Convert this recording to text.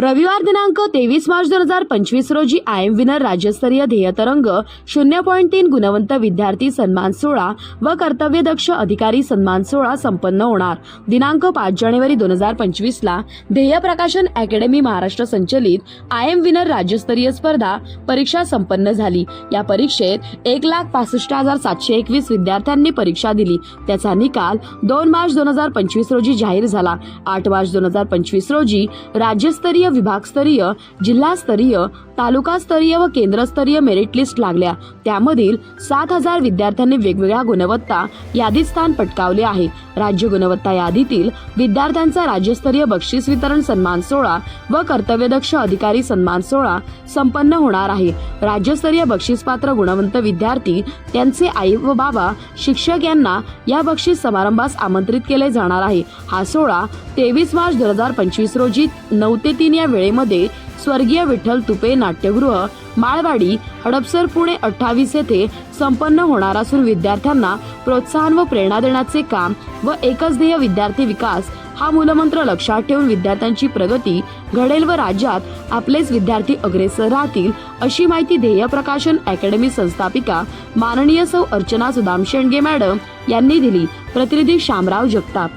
रविवार दिनांक तेवीस मार्च दोन हजार पंचवीस रोजी आय एम विनर राज्यस्तरीय ध्येयतरंग शून्य पॉईंट तीन गुणवंत विद्यार्थी सन्मान सोहळा व कर्तव्यदक्ष अधिकारी सन्मान सोहळा संपन्न होणार. दिनांक पाच जानेवारी दोन हजार पंचवीस ला ध्येय प्रकाशन अकॅडमी महाराष्ट्र संचलित आय एम विनर राज्यस्तरीय स्पर्धा परीक्षा संपन्न झाली. या परीक्षेत एक लाख पासष्ट हजार सातशे एकवीस विद्यार्थ्यांनी परीक्षा दिली. त्याचा निकाल दोन मार्च दोन हजार पंचवीस रोजी जाहीर झाला. आठ मार्च दोन हजार पंचवीस रोजी राज्यस्तरीय विभागस्तरीय जिल्हास्तरीय तालुकास्तरीय व केंद्रस्तरीय मेरिट लिस्ट लागल्या. त्यामधील सात हजार विद्यार्थ्यांनी वेगवेगळ्या गुणवत्ता यादीत स्थान पटकावले आहे. राज्य गुणवत्ता यादीतील विद्यार्थ्यांचा राज्यस्तरीय बक्षीस वितरण सन्मान सोहळा व कर्तव्यदक्ष अधिकारी सन्मान सोहळा संपन्न होणार आहे. राज्यस्तरीय बक्षीसपात्र गुणवंत विद्यार्थी त्यांचे आई व बाबा शिक्षक यांना या बक्षीस समारंभास आमंत्रित केले जाणार आहे. हा सोहळा तेवीस मार्च दोन हजार पंचवीस रोजी नऊ ते तीन या वेळेमध्ये स्वर्गीय विठ्ठल तुपे नाट्यगृह माळवाडी हडपसर पुणे अठ्ठावीस येथे संपन्न होणार असून विद्यार्थ्यांना प्रोत्साहन व प्रेरणा देण्याचे काम व एकच ध्येय विद्यार्थी विकास हा मूलमंत्र लक्षात ठेवून विद्यार्थ्यांची प्रगती घडेल व राज्यात आपलेच विद्यार्थी अग्रेसर राहतील अशी माहिती ध्येय प्रकाशन अकॅडमी संस्थापिका माननीय सौ अर्चना सुदाम शेंडगे मॅडम यांनी दिली. प्रतिनिधी शामराव जगताप.